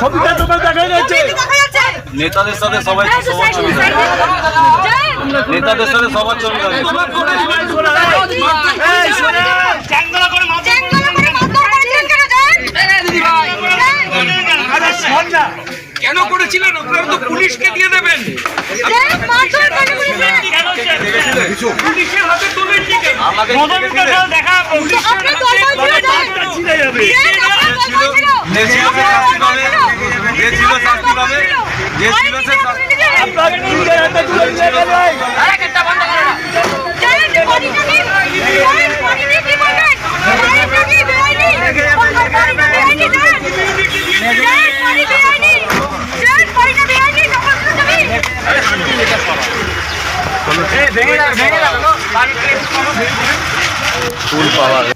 ছবিটা তোমার দেখা যাচ্ছে নেতাদের সাথে সবাই সবার ছবি নেতাদের সাথে সবার ছবি কেন করেছিলেন? আপনারা তো পুলিশকে দিয়ে দেবেন। পুলিশের হাতে তুলে দিয়ে যে ছিল সে শাস্তি পাবে। যে ছিল শাস্তি পাবে। যে ছিল সে শাস্তি ফুল পাওয়ার